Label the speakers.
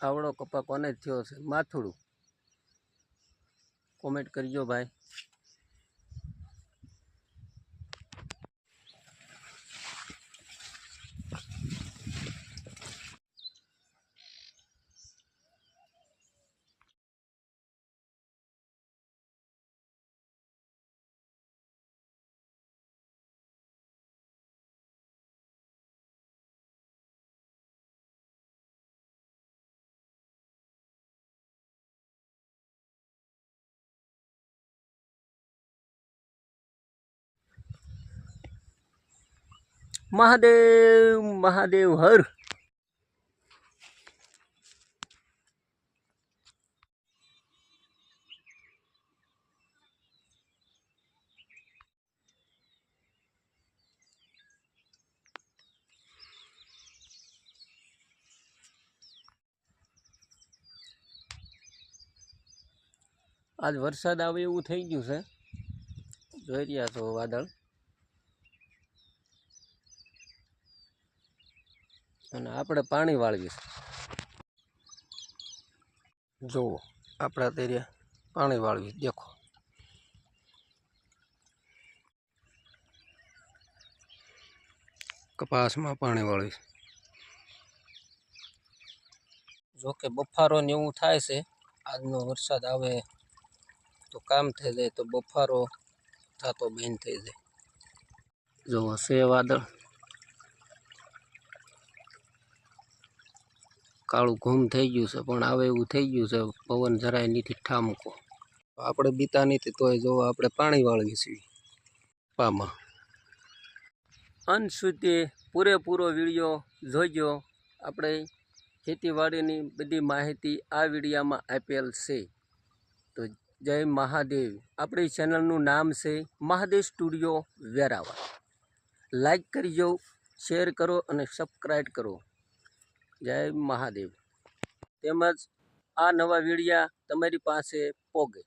Speaker 1: આવડો કપા કોને થયો છે માથુડું. કોમેન્ટ કરજો ભાઈ. મહાદેવ મહાદેવ હર. આજ વરસાદ આવે એવું થઈ ગયું છે. જોઈ રહ્યા છો વાદળ. અને આપણે પાણી વાળવી જુઓ, આપણે અત્યારે પાણી વાળવી દેખો. કપાસમાં પાણી વાળવીશ જોકે બફારો ને એવું થાય છે, આજનો વરસાદ આવે તો કામ થઈ જાય, તો બફારો થતો બંધ થઈ જાય. જુઓ છે વાદળ. કાળું ઘૂમ થઈ ગયું છે, પણ આવે એવું થઈ ગયું છે, પવન જરાય નથી, ઠામકો. આપણે બીતા નથી, તોય જો આપણે પાણી વાળવી છીએ પામાં. અંત સુધી પૂરેપૂરો વીડિયો જોઈજો આપણે ખેતીવાડીની બધી માહિતી આ વિડીયામાં આપેલ છે. તો જય મહાદેવ. આપણી ચેનલનું નામ છે મહાદેવ સ્ટુડિયો વેરાવા લાઈક કરજો, શેર કરો અને સબસ્ક્રાઈબ કરો. જય મહાદેવ. તેમજ આ નવા વીડિયા તમારી પાસે પોગે.